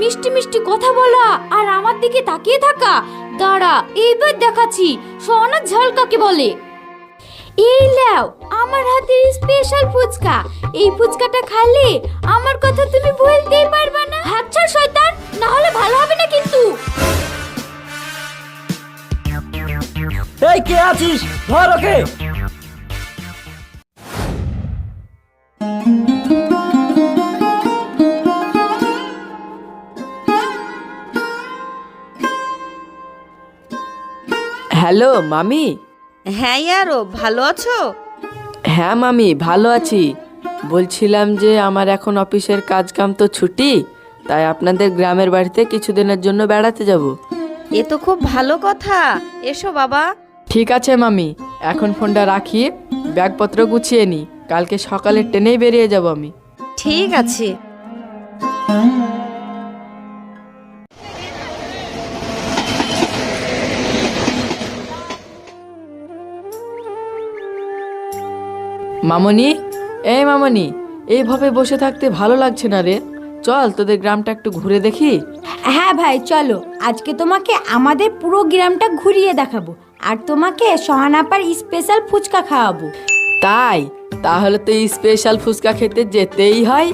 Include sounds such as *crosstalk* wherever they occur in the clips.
মিষ্টি মিষ্টি কথা বলা আর আমার দিকে তাকিয়ে থাকা। দাঁড়া, এইবার দেখাচ্ছি, সোনার ঝাল কাকে বলে? এই লাও আমার হাতের স্পেশাল ফুচকা। এই ফুচকাটা খালে আমার কথা তুমি ভুলতেই পারবে না। হাত ছাড়, শয়তান না হলে ভালো হবে না কিন্তু। এই, কে আছিস? ধর ওকে। হ্যালো মামি? হ্যাঁ ইয়ারো ভালো আছো? হ্যাঁ মামি ভালো আছি। বলছিলাম যে আমার এখন অফিসের কাজ কাম তো ছুটি তাই আপনাদের গ্রামের বাড়িতে কিছুদিনের জন্য বেড়াতে যাব। এ তো খুব ভালো কথা। এসো বাবা। ঠিক আছে মামি। এখন ফোনটা রাখি ব্যাগপত্র গুছিয়ে নি। কালকে সকালে ট্রেনেই বেরিয়ে যাব আমি। ঠিক আছে। মামনি? এই মামনি এইভাবে বসে থাকতে ভালো লাগছে না রে। চল তোদের গ্রামটা একটু ঘুরে দেখি। হ্যাঁ ভাই চলো। আজকে তোমাকে আমাদের পুরো গ্রামটা ঘুরিয়ে দেখাবো। আর তোমাকে সহানাপার স্পেশাল ফুচকা খাওয়াবো। তাই? তাহলে তো স্পেশাল ফুচকা খেতে যেতেই হয়।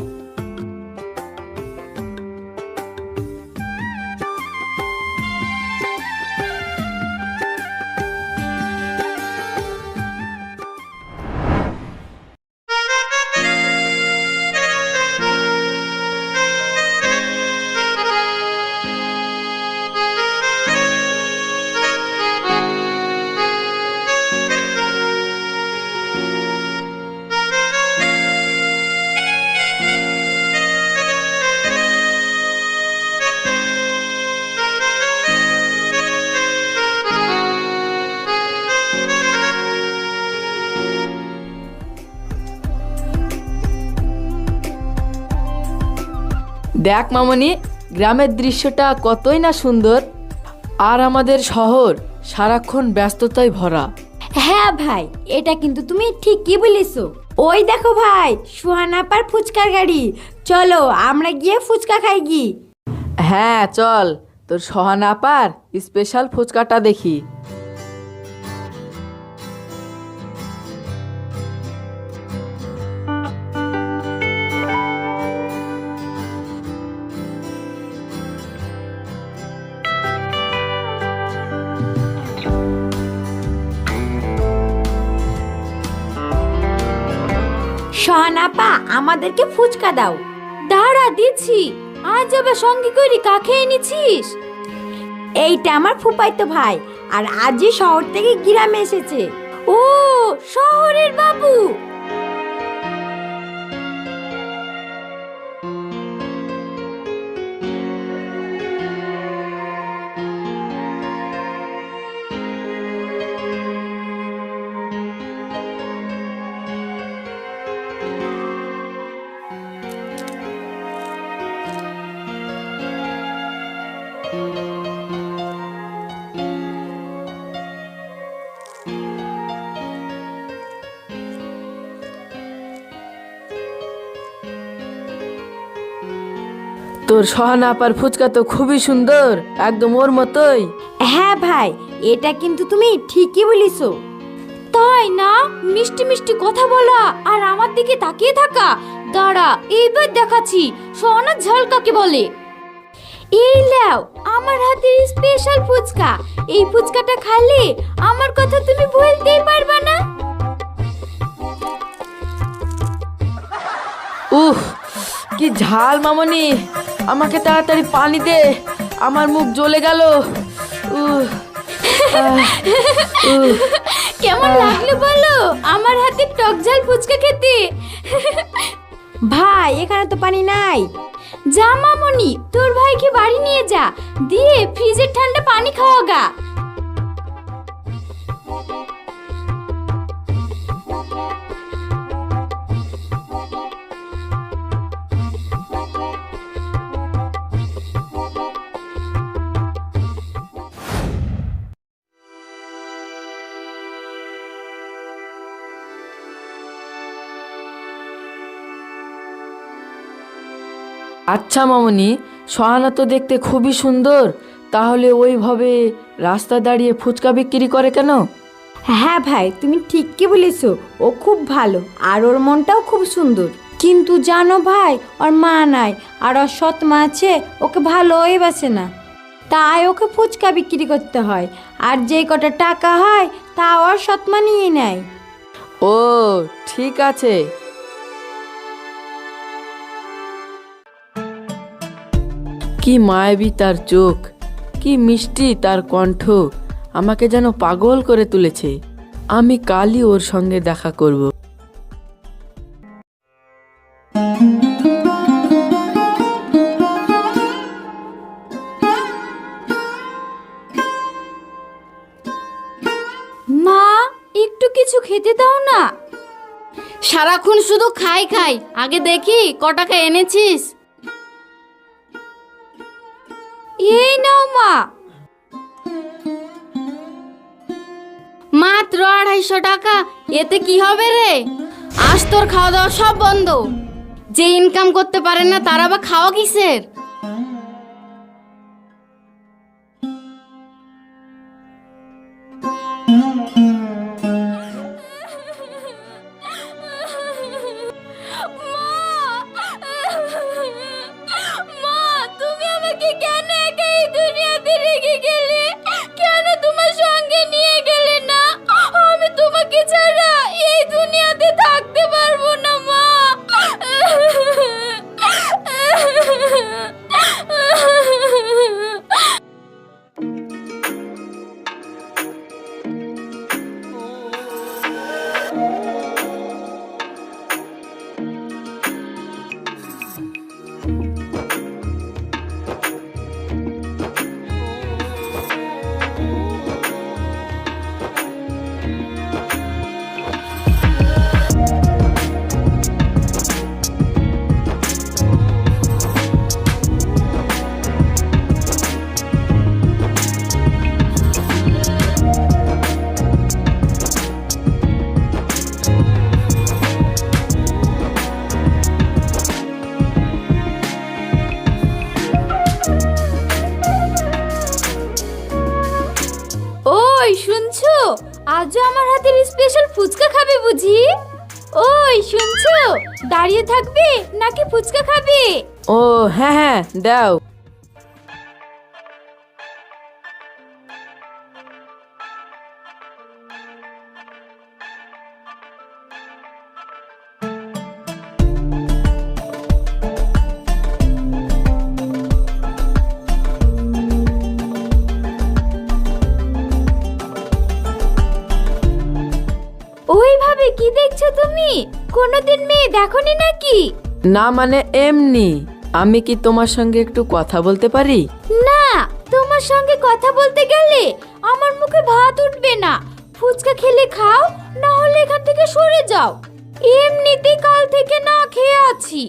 দেখ মামনি গ্রামের দৃশ্যটা কতই না সুন্দর। আর আমাদের শহর সারাক্ষণ ব্যস্ততায় ভরা। হ্যাঁ ভাই এটা কিন্তু তুমি ঠিকই বলেছ। ওই দেখো ভাই সুহানাপার ফুচকার গাড়ি। চলো আমরা গিয়ে ফুচকা খাই গি। হ্যাঁ চল। তোর সহানাপার স্পেশাল ফুচকাটা দেখি। আমাদেরকে ফুচকা দাও। দাঁড়া, দিচ্ছি। আজ আবার সঙ্গে করে কাকে এনেছিস এইটা আমার ফুপাইতো ভাই, আর আজই শহর থেকে গ্রামে এসেছে। ও, শহরের বাবু! তোর সহানাপার ফুচকা তো খুবই সুন্দর একদম ওর মতোই। হ্যাঁ ভাই এটা কিন্তু তুমি ঠিকই বলিছো। তাই না? মিষ্টি মিষ্টি কথা বলা আর আমার দিকে তাকিয়ে থাকা। দাঁড়া এইবার দেখাচ্ছি সোনার ঝাল কাকে বলে? এই লাও আমার হাতের স্পেশাল ফুচকা। এই ফুচকাটা খালে আমার কথা তুমি ভুলতেই পারবে না। উহ কি ঝাল মামনি? আমাকে তাড়াতাড়ি পানি দে আমার মুখ জ্বলে গেল। কেমন লাগল বলো? আমার হাতে টক ঝাল ফুচকা খেতে। ভাই এখানে তো পানি নাই। যা মামনি তোর ভাইকে বাড়ি নিয়ে যা। দিয়ে ফ্রিজের ঠান্ডা পানি খাওয়া গা। আচ্ছা মামনি সহানা তো দেখতে খুবই সুন্দর। তাহলে ওইভাবে রাস্তা দাঁড়িয়ে ফুচকা বিক্রি করে কেন? হ্যাঁ ভাই তুমি ঠিকই বলেছ। ও খুব ভালো আর ওর মনটাও খুব সুন্দর। কিন্তু জানো ভাই ওর মা নাই আর ওর সৎ মা আছে ওকে ভালোই বাসে না। তাই ওকে ফুচকা বিক্রি করতে হয় আর যেই কটা টাকা হয় তা ওর সৎ মা নিয়ে নেয়। ও ঠিক আছে। কি মায়াবী তার চোখ কি মিষ্টি তার কণ্ঠ আমাকে যেন পাগল করে তুলেছে। আমি কালই ওর সঙ্গে দেখা করব। মা একটু কিছু খেতে দাও না। সারাক্ষণ শুধু খাই খাই আগে দেখি ক টাকা এনেছিস। এই নাও, মা। মাত্র আড়াইশো টাকা, এতে কি হবে রে? আজ তোর খাওয়া দাওয়া সব বন্ধ। যে ইনকাম করতে পারে না, তারা বা খাওয়া কিসের? দাঁড়িয়ে থাকবে নাকি ফুচকা খাবে ও হ্যাঁ হ্যাঁ দাও দেখনি নাকি? না মানে এমনি। আমি কি তোমার সঙ্গে একটু কথা বলতে পারি? না তোমার সঙ্গে কথা বলতে গেলে আমার মুখে ভাত উঠবে না। ফুচকা খেলে খাও না হলে এখান থেকে সরে যাও। এমনিতেই কাল থেকে না খেয়ে আছি।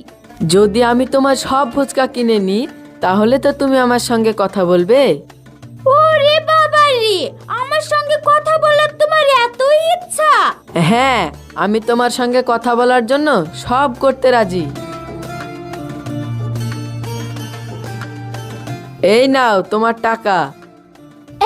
যদি আমি তোমার সব ফুচকা কিনে নিই তাহলে তো তুমি আমার সঙ্গে কথা বলবে। হ্যাঁ আমি তোমার সঙ্গে কথা বলার জন্য সব করতে রাজি। এই নাও তোমার টাকা।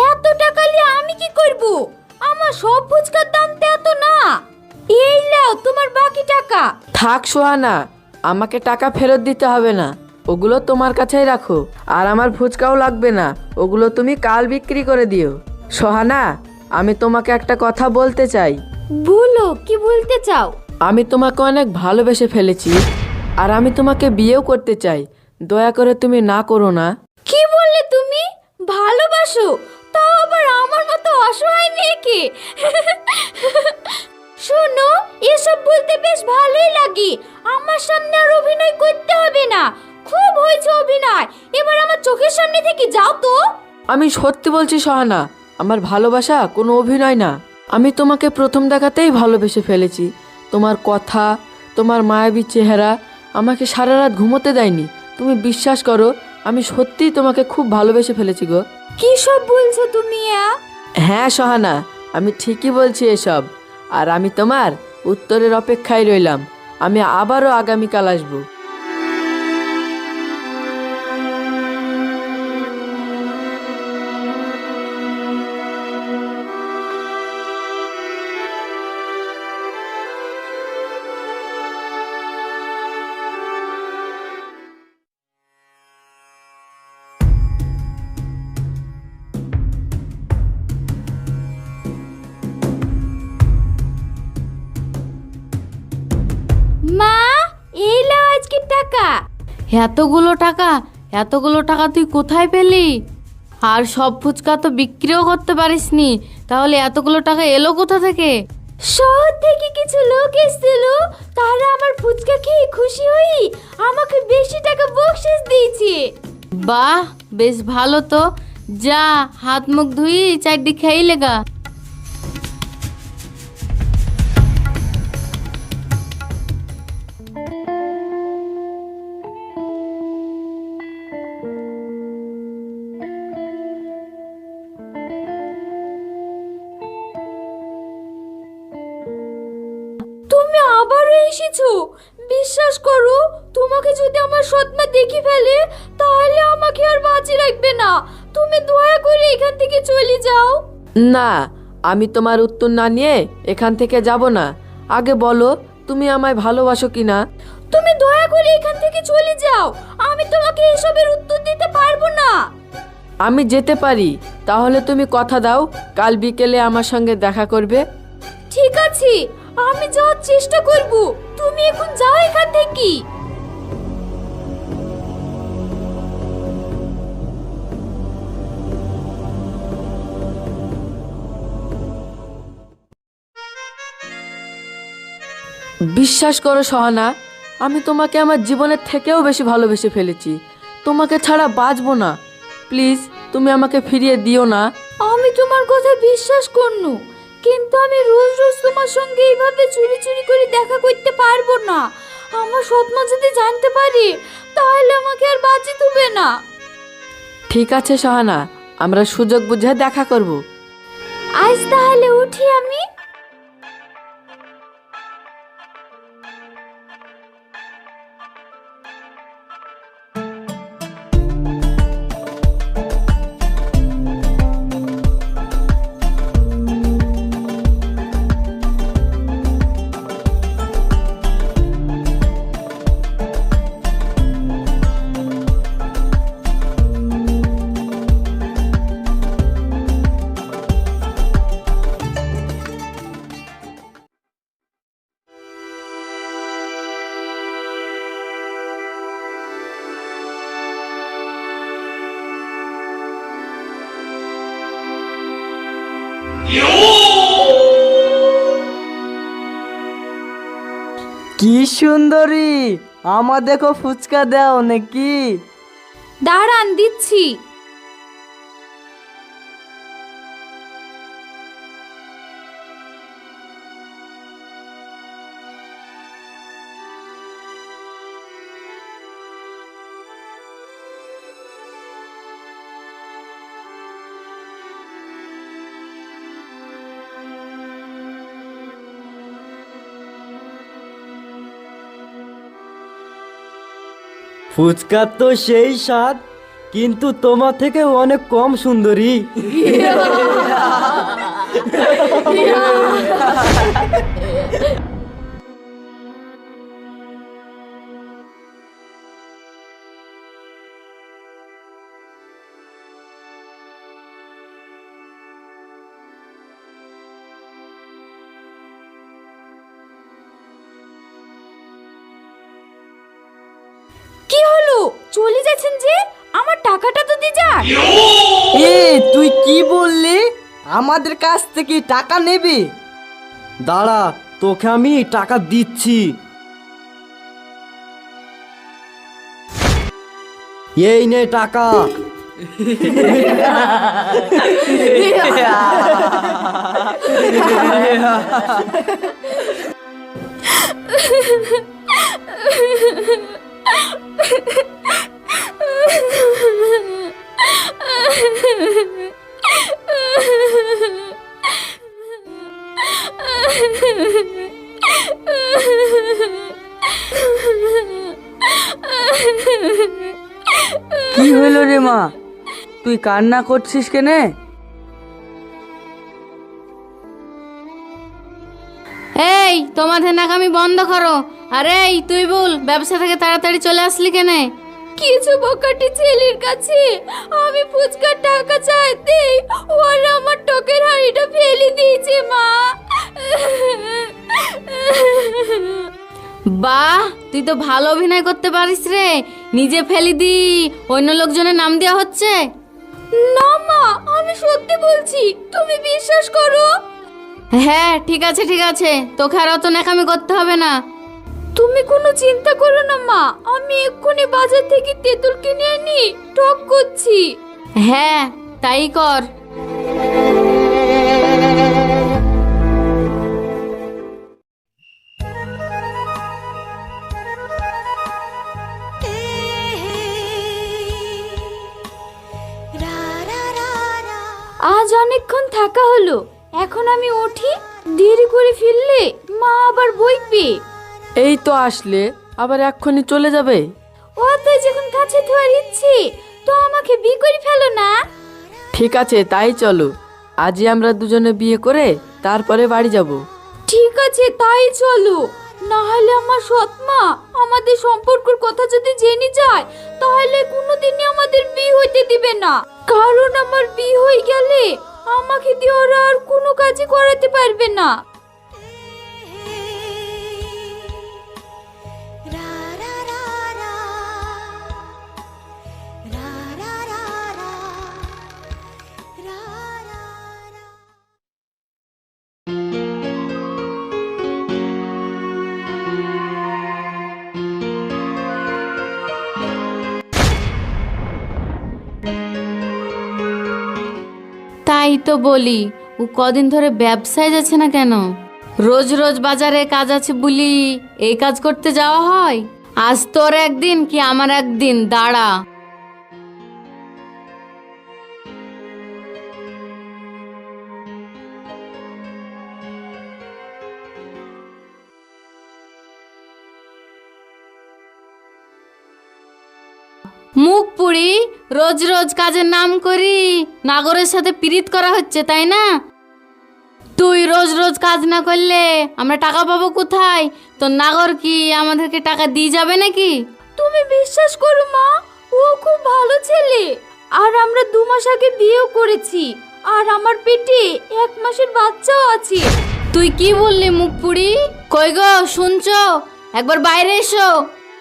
এত টাকা নিয়ে আমি কি করব? আমার সব ফুচকার দাম তো এত না। এই নাও তোমার বাকি টাকা। থাক সোহানা আমাকে টাকা ফেরত দিতে হবে না। ওগুলো তোমার কাছেই রাখো। আর আমার ফুচকাও লাগবে না। ওগুলো তুমি কাল বিক্রি করে দিও। সোহানা আমি তোমাকে একটা কথা বলতে চাই। বলো কি বলতে চাও? আমি তোমাকে অনেক ভালোবেসে ফেলেছি আর আমি তোমাকে বিয়েও করতে চাই। দয়া করে তুমি না করো না। কি বললে তুমি? ভালোবাসো তাও আবার আমার মতো অসহায় মেয়েকে। শোনো এসব বলতে বেশ ভালোই লাগে। আমার সামনে আর অভিনয় করতে হবে না। খুব হয়েছে অভিনয়। এবার আমার চোখের সামনে থেকে যাও তো। আমি সত্যি বলছি সহানা আমার ভালোবাসা কোনো অভিনয় না। আমি তোমাকে প্রথম দেখাতেই ভালোবেসে ফেলেছি। তোমার কথা তোমার মায়াবী চেহারা আমাকে সারা রাত ঘুমোতে দেয়নি। তুমি বিশ্বাস করো আমি সত্যিই তোমাকে খুব ভালোবেসে ফেলেছি গো। কি সব বলছো তুমি হ্যাঁ সহানা আমি ঠিকই বলছি এসব। আর আমি তোমার উত্তরের অপেক্ষায় রইলাম। আমি আবারও আগামীকাল আসব। এতগুলো টাকা এতগুলো টাকা তুই কোথায় পেলি? আর সব ফুচকা তো বিক্রিও করতে পারিসনি তাহলে এতগুলো টাকা এলো কোথা থেকে? শহর থেকে কিছু লোক এসেছিল তারা আমার ফুচকা খেয়ে খুশি হই আমাকে বেশি টাকা বকশিস দিয়েছে। বাহ বেশ ভালো তো। যা হাত মুখ ধুই চারটি খেয়ে লেগা। এসেছ বিশ্বাস করো তোমাকে যদি আমার সৎমা দেখে ফেলে তাহলে আমাকে আর বাঁচি রাখবে না। তুমি দয়া করে এখান থেকে চলে যাও। না আমি তোমার উত্তর না নিয়ে এখান থেকে যাব না। আগে বলো তুমি আমায় ভালোবাসো কি না তুমি দয়া করে এখান থেকে চলে যাও। আমি তোমাকে এসবের উত্তর দিতে পারব না। আমি যেতে পারি। তাহলে তুমি কথা দাও কাল বিকেলে আমার সঙ্গে দেখা করবে। ঠিক আছে। আমি যাওয়ার চেষ্টা করব। তুমি এখন যাও এখান থেকে। বিশ্বাস করো সহানা আমি তোমাকে আমার জীবনের থেকেও বেশি ভালোবেসে ফেলেছি। তোমাকে ছাড়া বাঁচবো না। প্লিজ তুমি আমাকে ফিরিয়ে দিও না। আমি তোমার কথা বিশ্বাস করনু। কিন্তু আমি রোজ রোজ তোমার সঙ্গে এইভাবে চুরি চুরি করে দেখা করতে পারব না। আমার স্বপ্ন যদি জানতে পারি তাহলে আমাকে আর বাঁচি তুবে না। ঠিক আছে সহানা আমরা সুযোগ বুঝে দেখা করব। আজ তাহলে উঠি আমি। কি সুন্দরী আমার দেখো ফুচকা দাও নাকি? দাঁড়ান দিচ্ছি। ফুচকা তো সেই স্বাদ কিন্তু তোমার থেকে অনেক কম সুন্দরী। কি *laughs* *laughs* কি বললি? আমাদের কাছ থেকে টাকা নেবে? দাঁড়া তোকে আমি টাকা দিচ্ছি। এই নে টাকা। *laughs* কি হলো রে মা? তুই কান্না করছিস কেনে? এই তোমাদের নাকামি বন্ধ করো। আরে তুই বল, ব্যবসা থেকে তাড়াতাড়ি চলে আসলি কেনে? কিছু বকাটি ছেলের কাছে। আমি ফুচকার টাকা চাইতে ওর আমার টকের হাড়িটা ফেলে দিয়েছে মা। বাহ তুই তো ভালো অভিনয় করতে পারিস রে। নিজে ফেলি দি অন্য লোকজনের নাম দেওয়া হচ্ছে। না মা আমি সত্যি বলছি তুমি বিশ্বাস করো? হ্যাঁ ঠিক আছে ঠিক আছে। তোকে আর অত নেকামি করতে হবে না। তুমি কোনো চিন্তা করো না মা। আমি এক্ষুনি বাজার থেকে তেঁতুল কিনে আনি টক করছি। হ্যাঁ তাই কর। আজ অনেকক্ষণ থাকা হলো। এখন আমি উঠি দেরি করে ফিরলে মা আবার বইবে এই তো আসলে আবার এক্ষুনি চলে যাবে? ও তো যখন কাছে ধোয়ার ইচ্ছে তো আমাকে বিয়ে করে ফেলো না। ঠিক আছে তাই চলো। আজই আমরা দুজনে বিয়ে করে তারপরে বাড়ি যাব। ঠিক আছে তাই চলো। না হলে আমার সৎমা আমাদের সম্পর্কের কথা যদি জেনে যায় তাহলে কোনোদিনই আমাদের বিয়ে হইতে দিবে না। কারণ আমার বিয়ে হয়ে গেলে আমাকে দিয়ে ওরা আর কোনো কাজই করাতে পারবে না। তাই তো বলি, ও কদিন ধরে ব্যবসায় যাচ্ছে না কেন? রোজ রোজ বাজারে কাজ আছে বলি এই কাজ করতে যাওয়া হয়? আজ তোর একদিন কি আমার একদিন? দাঁড়া। রোজ রোজ কাজের নাম করি নাগরের সাথে পিরিত করা হচ্ছে তাই না? তুই রোজ রোজ কাজ না করলে আমরা টাকা পাবো কোথায়? তো নাগর কি আমাদেরকে টাকা দিয়ে যাবে নাকি? তুমি বিশ্বাস করো মা ও খুব ভালো ছেলে। আর আমরা দু মাস আগে বিয়েও করেছি আর আমার পেটে এক মাসের বাচ্চাও আছে। তুই কি বললি মুখ পুড়ি? কই গো শুনছো? একবার বাইরে এসো।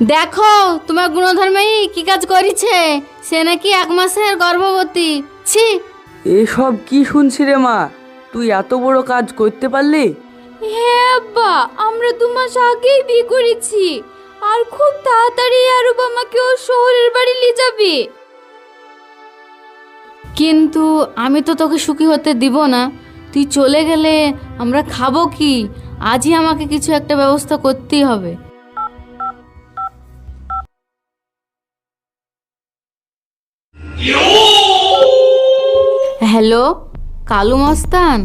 দেখো তোমার গুণধর্মেই কি কাজ করেছে? সে নাকি এক মাসের গর্ভবতী। ছি। এসব কি শুনছি রে মা? তুই এত বড় কাজ করতে পারলি? হ্যাঁ আব্বা আমরা দু মাস আগেই বিয়ে করেছি। আর খুব তাড়াতাড়ি আরব আমাকে ওর শহরের বাড়ি নিয়ে যাবে। কিন্তু আমি তো তোকে সুখী হতে দিব না। তুই চলে গেলে আমরা খাব কি? আজই আমাকে কিছু একটা ব্যবস্থা করতেই হবে। হ্যালো, কালু মস্তান।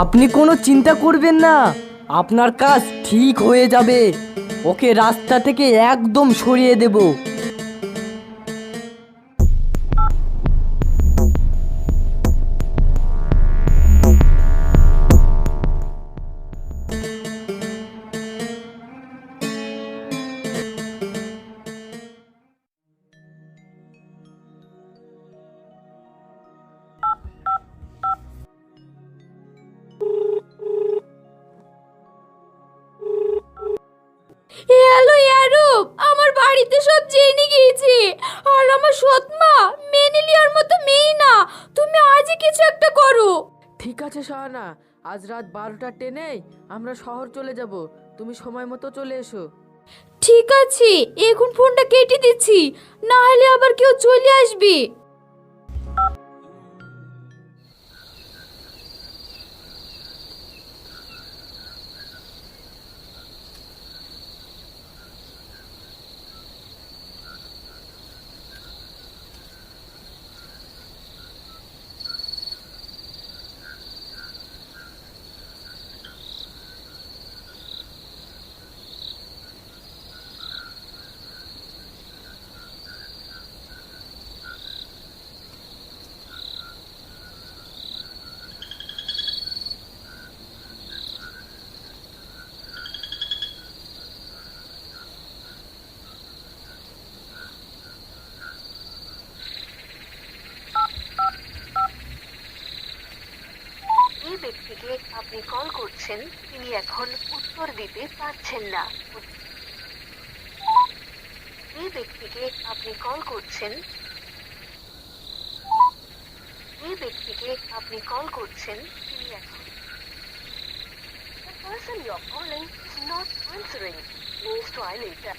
আপনি কোনো চিন্তা করবেন না, আপনার কাজ ঠিক হয়ে যাবে। ওকে রাস্তা থেকে একদম সরিয়ে দেব। হ্যালো আমার বাড়িতে সব জেনে গিয়েছে। আর আমার সৎমা মেনে লিয়ার মতো মেয়ে না। তুমি আজই কিছু একটা করো। ঠিক আছে সহানা আজ রাত বারোটা টেনে আমরা শহর চলে যাব। তুমি সময় মতো চলে এসো। ঠিক আছে এখন ফোনটা কেটে দিচ্ছি। না হলে আবার কেউ চলে আসবে। করছেন তিনি এখন উত্তর দিতে পারছেন না যে ব্যক্তিকে আপনি কল করছেন যে ব্যক্তিকে আপনি কল করছেন, তিনি এখন The person you're calling is not answering. Please try later.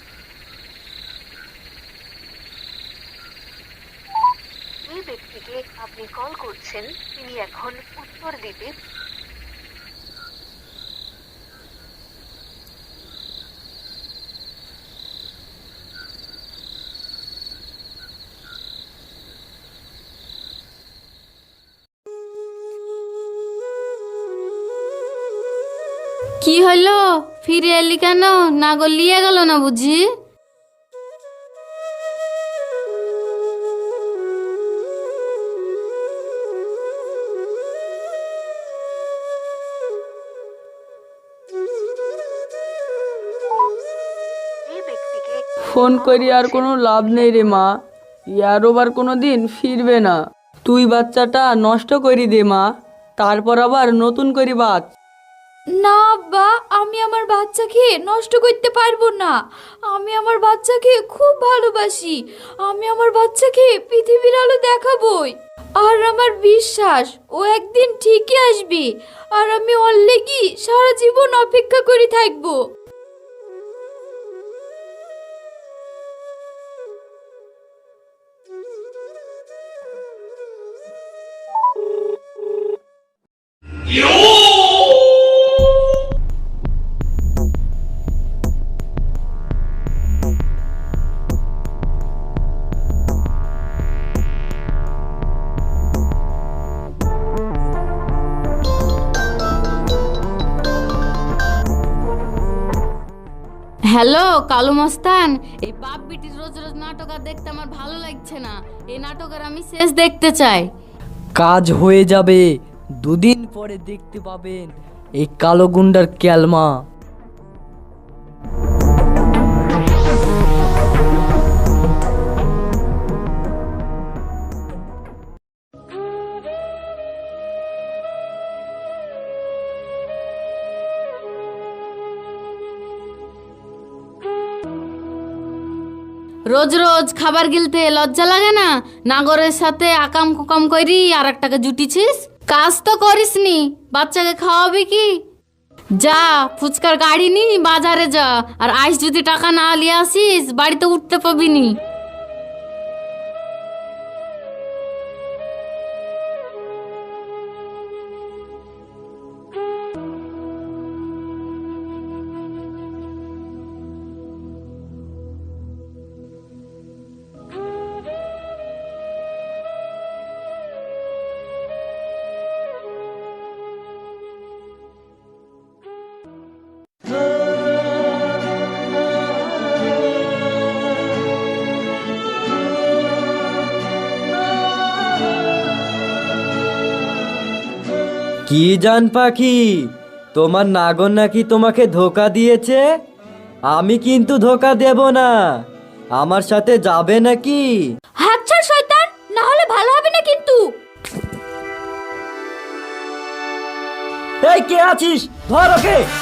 যে ব্যক্তিকে আপনি কল করছেন, তিনি এখন উত্তর দিতে ফিরে এলি কেন? না গো লিয়ে গেল না বুঝি? ফোন করি আর কোনো লাভ নেই রে মা। ইয়ার ওবার কোনো দিন ফিরবে না। তুই বাচ্চাটা নষ্ট করি দে মা। তারপর আবার নতুন করি বাচ। না, আব্বা, আমি আমার বাচ্চাকে নষ্ট করতে পারব না। আমি আমার বাচ্চাকে খুব ভালোবাসি। আমি আমার বাচ্চাকে পৃথিবীর আলো দেখাবই। আর আমার বিশ্বাস, ও একদিন ঠিকই আসবে। আর আমি ওর লেগি সারা জীবন অপেক্ষা করে থাকব। হ্যালো, কালু মস্তান। এই বাপ বিটির রোজ রোজ নাটক আর দেখতে আমার ভালো লাগছে না। এই নাটক আর আমি শেষ দেখতে চাই। কাজ হয়ে যাবে, দুদিন পরে দেখতে পাবেন এই কালো গুন্ডার ক্যালমা। রোজ রোজ খাবার গিলতে লজ্জা লাগে না? নাগরের সাথে আকাম কুকাম করি আর একটাকে জুটিছিস কাজ তো করিসনি, বাচ্চাকে খাওয়াবি কি? যা, ফুচকার গাড়ি নি, বাজারে যা, আর আইস যদি টাকা না নিয়ে আসিস, বাড়িতে উঠতে পাবি কি জান পাখি? তোমার নাগর নাকি তোমাকে ধোকা দিয়েছে? আমি কিন্তু ধোকা দেব না। আমার সাথে যাবে নাকি? আচ্ছা শয়তান! না হলে ভালো হবে না কিন্তু। এই কে আছিস? ধর ওকে!